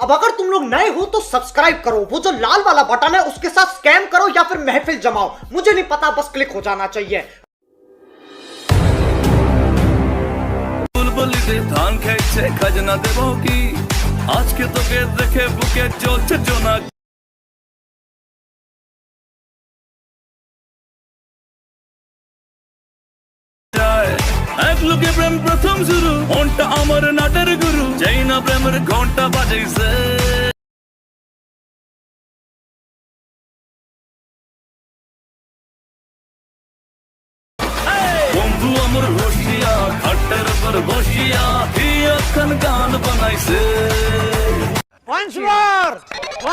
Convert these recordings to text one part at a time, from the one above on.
अब अगर तुम लोग नए हो तो सब्सक्राइब करो। वो जो लाल वाला बटन है, उसके साथ स्कैम करो या फिर महफिल जमाओ। मुझे नहीं पता, बस क्लिक हो जाना चाहिए। धान खजना देवो की। आज के तो देखे बुके जोल ना এক লোকে প্রেম প্রথম শুরু, মনটা আমার নাটের গুরু, যেই না প্রেমের ঘণ্টা বাজাইছে। বন্ধু আমার রসিয়া খাটের উপর বসিয়া এখন গান বানাইছে। Once more!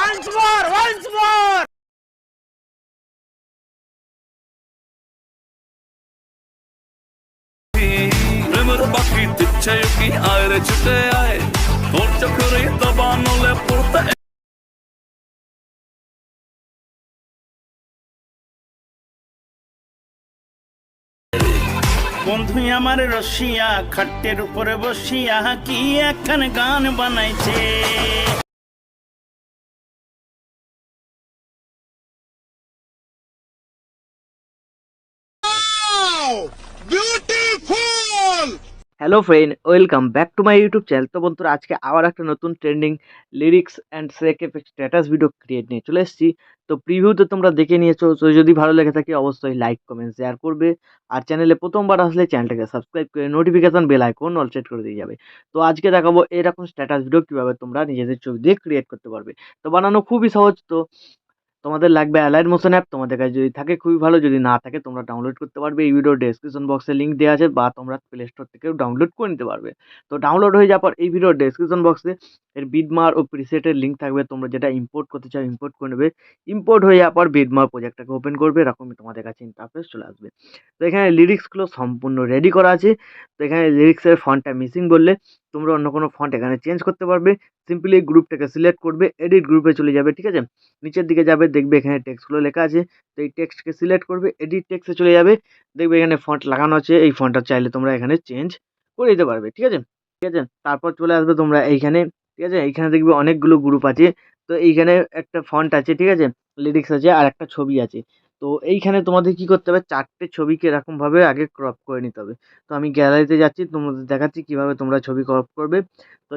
Once more! Once more! কি আয়? বন্ধু আমার রসিয়া খাটের উপরে বসিয়া কি একখান গান বানাইছে? Hello friend welcome back to my YouTube channel তো বন্ধুরা, আজকে আবার একটা নতুন ট্রেন্ডিং লিরিক্স অ্যান্ড সেক স্ট্যাটাস ভিডিও ক্রিয়েট নিয়ে চলে এসেছি। তো প্রিভিউতে তোমরা দেখে নিয়েছো, তো যদি ভালো লেগে থাকে অবশ্যই লাইক কমেন্ট শেয়ার করবে। আর চ্যানেলে প্রথমবার আসলে চ্যানেলটাকে সাবস্ক্রাইব করে notification bell icon all set করে দিয়ে যাবে। তো আজকে দেখাবো এরকম স্ট্যাটাস ভিডিও কীভাবে তোমরা নিজেদের ছবি দিয়ে ক্রিয়েট করতে পারবে। তো বানানো খুবই সহজ, তো তোমাদের লাগবে অ্যালাইড মোশন অ্যাপ তোমাদের কাছে যদি থাকে, খুবই ভালো। যদি না থাকে, তোমরা ডাউনলোড করতে পারবে। এই ভিডিও ডেসক্রিপশন বক্সে লিঙ্ক দেওয়া আছে বা তোমরা প্লে স্টোর থেকেও ডাউনলোড করে নিতে পারবে। তো ডাউনলোড হয়ে যাওয়ার পর এই ভিডিও ডেসক্রিপশন বক্সে এর বিডমার ও প্রিসেটের লিঙ্ক থাকবে। তোমরা যেটা ইম্পোর্ট করতে চাও ইম্পোর্ট করে নেবে। ইম্পোর্ট হয়ে যাওয়ার পর বিডমার প্রজেক্টটাকে ওপেন করবে। এরকমই তোমাদের কাছে ইন্টারফেস চলে আসবে। তো এখানে লিরিক্সগুলো সম্পূর্ণ রেডি করা আছে। তো এখানে লিরিক্সের ফন্টটা মিসিং বললে তোমরা অন্য কোনো ফন্ট এখানে চেঞ্জ করতে পারবে। সিম্পলি গ্রুপটাকে সিলেক্ট করবে এডিট গ্রুপে চলে যাবে, ঠিক আছে? নিচের দিকে যাবে, দেখবে এখানে টেক্সটগুলো লেখা আছে। তো এই টেক্সটকে সিলেক্ট করবে এডিট টেক্সটে চলে যাবে। দেখবে এখানে ফন্ট লাগানো আছে, এই ফন্টটা চাইলে তোমরা এখানে চেঞ্জ করে দিতে পারবে, ঠিক আছে? ঠিক আছে? তারপর চলে আসবে তোমরা এইখানে, ঠিক আছে? এইখানে দেখবে অনেকগুলো গ্রুপ আছে। তো এইখানে একটা ফন্ট আছে, ঠিক আছে? লিরিক্স আছে আর একটা ছবি আছে। তো এইখানে তোমাদের কি করতে হবে? চারটে ছবিকে এরকমভাবে আগে ক্রপ করে নিতে হবে। তো আমি গ্যালারিতে যাচ্ছি, তোমাদের দেখাচ্ছি কীভাবে তোমরা ছবি ক্রপ করবে। তো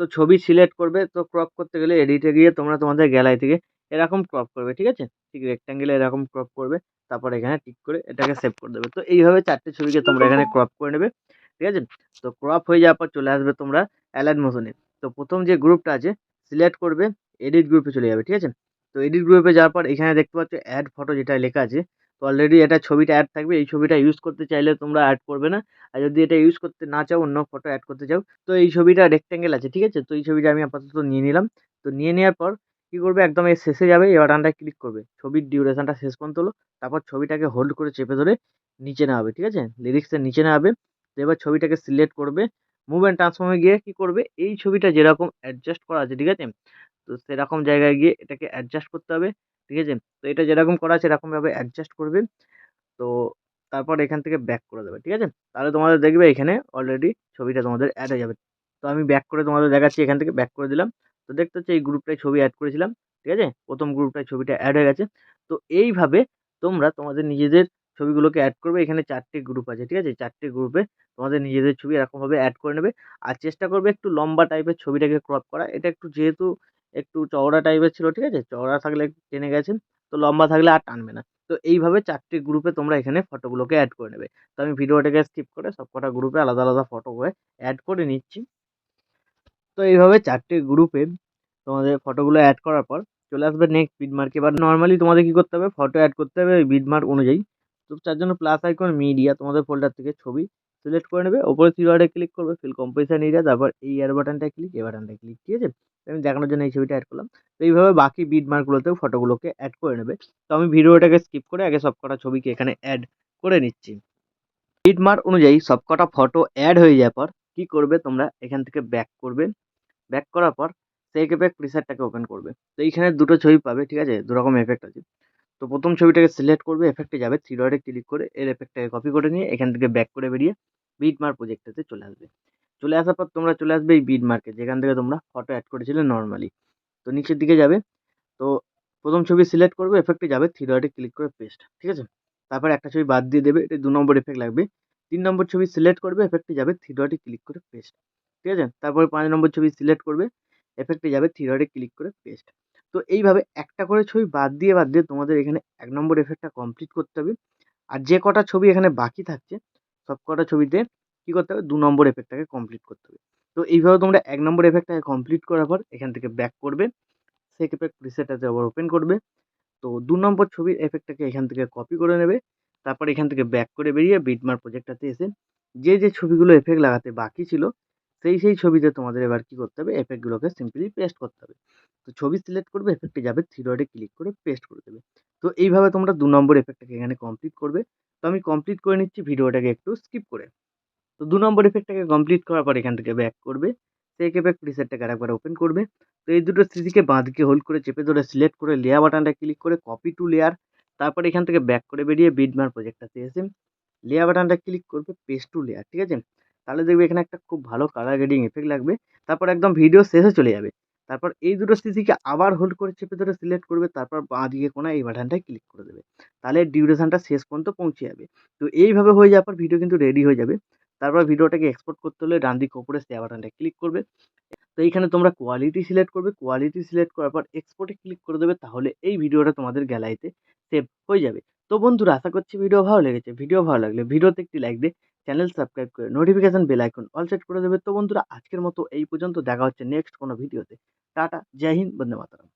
তো ছবি সিলেক্ট করবে, তো ক্রপ করতে গেলে এডিটে গিয়ে তোমরা তোমাদের গ্যালারি থেকে এরকম ক্রপ করবে, ঠিক আছে? ঠিক রেক্ট্যাঙ্গেলে এরকম ক্রপ করবে, তারপর এখানে টিক করে এটাকে সেভ করে দেবে। তো এইভাবে চারটে ছবিকে তোমরা এখানে ক্রপ করে নেবে, ঠিক আছে? তো ক্রপ হয়ে যাওয়ার পর চলে আসবে তোমরা অ্যালাইন মোশনে তো প্রথম যে গ্রুপটা আছে সিলেক্ট করবে এডিট গ্রুপে চলে যাবে, ঠিক আছে? তো এডিট গ্রুপে যাওয়ার পর এখানে দেখতে পাচ্ছ অ্যাড ফটো যেটা লেখা আছে। তো অলরেডি এটা ছবিটা অ্যাড থাকবে। এই ছবিটা ইউজ করতে চাইলে তোমরা অ্যাড করবে না। আর যদি এটা ইউজ করতে না চাও, অন্য ফটো অ্যাড করতে চাও, তো এই ছবিটা রেক্ট্যাঙ্গেল আছে, ঠিক আছে? তো এই ছবিটা আমি আপাতত নিয়ে নিলাম। তো নিয়ে নেওয়ার পর কী করবে? একদম এর শেষে যাবে। এই বাটনটা ক্লিক করবে। ছবির ডিউরেশনটা শেষ পর্যন্ত হলো। তারপর ছবিটাকে হোল্ড করে চেপে ধরে নিচে নেওয়া হবে ঠিক আছে? লিরিক্সের নিচে নেওয়া হবে তো এবার ছবিটাকে সিলেক্ট করবে। মুভ অ্যান্ড ট্রান্সফর্মে গিয়ে কী করবে? এই ছবিটা যেরকম অ্যাডজাস্ট করা আছে, ঠিক আছে? তো সেরকম জায়গায় গিয়ে এটাকে অ্যাডজাস্ট করতে হবে, ঠিক আছে? তো এটা যেরকম করা আছে এরকমভাবে অ্যাডজাস্ট করবে। তো তারপর এখান থেকে ব্যাক করে দেবে, ঠিক আছে? তাহলে তোমাদের দেখবে এখানে অলরেডি ছবিটা তোমাদের অ্যাড হয়ে যাবে। তো আমি ব্যাক করে তোমাদের দেখাচ্ছি, এখান থেকে ব্যাক করে দিলাম। তো দেখতে হচ্ছে এই গ্রুপটায় ছবি অ্যাড করেছিলাম, ঠিক আছে? প্রথম গ্রুপটায় ছবিটা অ্যাড হয়ে গেছে। তো এইভাবে তোমরা তোমাদের নিজেদের ছবিগুলোকে অ্যাড করবে। এখানে চারটে গ্রুপ আছে, ঠিক আছে? চারটে গ্রুপে তোমাদের নিজেদের ছবি এরকমভাবে অ্যাড করে নেবে। আর চেষ্টা করবে একটু লম্বা টাইপের ছবিটাকে ক্রপ করা। এটা একটু যেহেতু একটু চওড়া টাইপের ছিল, ঠিক আছে? চওড়া থাকলে টেনে গেছে তো লম্বা থাকলে আর টানবে না। তো এইভাবে চারটে গ্রুপে তোমরা এখানে ফটোগুলোকে অ্যাড করে নেবে। তো আমি ভিডিওটাকে স্কিপ করে সবকটা গ্রুপে আলাদা আলাদা ফটো হয়ে অ্যাড করে নিচ্ছি। তো এইভাবে চারটে গ্রুপে তোমাদের ফটোগুলো অ্যাড করার পর চলে আসবে নেক্সট বিডমার্কে এবার নর্মালি তোমাদের কী করতে হবে? ফটো অ্যাড করতে হবে ওই বিডমার্ক অনুযায়ী। তো তার জন্য প্লাস আইকন মিডিয়া তোমাদের ফোল্ডার থেকে ছবি সিলেক্ট করে নেবে। ওপরে থ্রি ক্লিক করবে ফিল কম্পোজিশন এরিয়া তারপর এই এয়ার বাটনটায় ক্লিক এ বাটনটায় ক্লিক ঠিক আছে? আমি দেখানোর জন্য এই ছবিটা অ্যাড করলাম। তো এইভাবে বাকি বিট মার্কগুলোতেও ফটোগুলোকে অ্যাড করে নেবে। তো আমি ভিডিওটাকে স্কিপ করে আগে সবকটা ছবিকে এখানে অ্যাড করে নিচ্ছি। বিট মার্ক অনুযায়ী সবকটা ফটো অ্যাড হয়ে যাওয়ার পর কী করবে তোমরা? এখান থেকে ব্যাক করবে। ব্যাক করার পর সেই এফেক্ট প্রিসেটটাকে ওপেন করবে। তো এইখানে দুটো ছবি পাবে, ঠিক আছে? দুরকম এফেক্ট আছে। তো প্রথম ছবিটাকে সিলেক্ট করবে এফেক্টে যাবে থ্রি ডটে ক্লিক করে, এর এফেক্টটাকে কপি করে নিয়ে এখান থেকে ব্যাক করে বেরিয়ে বিটমার প্রজেক্টটাতে চলে আসবে। চলে আসার পর তোমরা চলে আসবে এই বিড মার্কে যেখান থেকে তোমরা ফটো অ্যাড করেছিলে নর্মালি তো নিচের দিকে যাবে, তো প্রথম ছবি সিলেক্ট করবে এফেক্টে যাবে থ্রি ডটে ক্লিক করে পেস্ট ঠিক আছে? তারপর একটা ছবি বাদ দিয়ে দেবে, এটা দু নম্বর এফেক্ট লাগবে। তিন নম্বর ছবি সিলেক্ট করবে এফেক্টে যাবে থ্রি ডটে ক্লিক করে পেস্ট ঠিক আছে? তারপরে পাঁচ নম্বর ছবি সিলেক্ট করবে এফেক্টে যাবে থ্রি ডটে ক্লিক করে পেস্ট তো এইভাবে একটা করে ছবি বাদ দিয়ে বাদ দিয়ে তোমাদের এখানে এক নম্বর এফেক্টটা কমপ্লিট করতে হবে। আর যে কটা ছবি এখানে বাকি থাকছে, সব কটা ছবিতে কী করতে হবে? দু নম্বর এফেক্টটাকে কমপ্লিট করতে হবে। তো এইভাবে তোমরা এক নম্বর এফেক্টটাকে কমপ্লিট করার পর এখান থেকে ব্যাক করবে। সেক এফেক্ট প্রিসেটটাতে আবার ওপেন করবে। তো দু নম্বর ছবির এফেক্টটাকে এখান থেকে কপি করে নেবে। তারপর এখান থেকে ব্যাক করে বেরিয়ে বিটমার প্রজেক্টটাতে এসে যে যে ছবিগুলো এফেক্ট লাগাতে বাকি ছিল সেই সেই ছবিতে তোমাদের এবার কী করতে হবে? এফেক্টগুলোকে সিম্পলি পেস্ট করতে হবে। তো ছবি সিলেক্ট করবে এফেক্টে যাবে থ্রি ডটে ক্লিক করে পেস্ট করে দেবে। তো এইভাবে তোমরা দু নম্বর এফেক্টটাকে এখানে কমপ্লিট করবে। তো আমি কমপ্লিট করে নিচ্ছি, ভিডিওটাকে একটু স্কিপ করে। তো দু নম্বর এফেক্টটাকে কমপ্লিট করার পর এখান থেকে ব্যাক করবে। সেক এফেক্ট প্রিসেটটাকে আরেকবার ওপেন করবে। তো এই দুটো স্মৃতিকে বাঁদিকে হোল্ড করে চেপে ধরে সিলেক্ট করে লেয়ার বাটনটা ক্লিক করে কপি টু লেয়ার তারপর এখান থেকে ব্যাক করে বেরিয়ে বিডমার প্রজেক্টটাতে এসে লেয়ার বাটনটা ক্লিক করবে পেস্ট টু লেয়ার ঠিক আছে? তাহলে দেখবে এখানে একটা খুব ভালো কালার গ্রেডিং এফেক্ট লাগবে। তারপর একদম ভিডিও শেষে চলে যাবে। তারপর এই দুটো স্মৃতিকে আবার হোল্ড করে চেপে ধরে সিলেক্ট করবে, তারপর বাঁ দিকে কোনো এই বাটনটায় ক্লিক করে দেবে। তাহলে ডিউরেশনটা শেষ পর্যন্ত পৌঁছে যাবে। তো এইভাবে হয়ে যাওয়ার পর ভিডিও কিন্তু রেডি হয়ে যাবে। তারপর ভিডিওটাকে এক্সপোর্ট করতে হলে ডান দিক ওপরে শেয়ার বাটনটা ক্লিক করবে। তো এইখানে তোমরা কোয়ালিটি সিলেক্ট করবে। কোয়ালিটি সিলেক্ট করার পর এক্সপোর্টে ক্লিক করে দেবে, তাহলে এই ভিডিওটা তোমাদের গ্যালারিতে সেভ হয়ে যাবে। তো বন্ধুরা, আশা করছি ভিডিও ভালো লেগেছে। ভিডিও ভালো লাগলে ভিডিওতে একটি লাইক দিয়ে চ্যানেল সাবস্ক্রাইব করে notification bell icon all set করে দেবে। তো বন্ধুরা, আজকের মতো এই পর্যন্ত। দেখা হচ্ছে নেক্সট কোনো ভিডিওতে টাটা, জয় হিন্দ, বন্দে মাতারাম।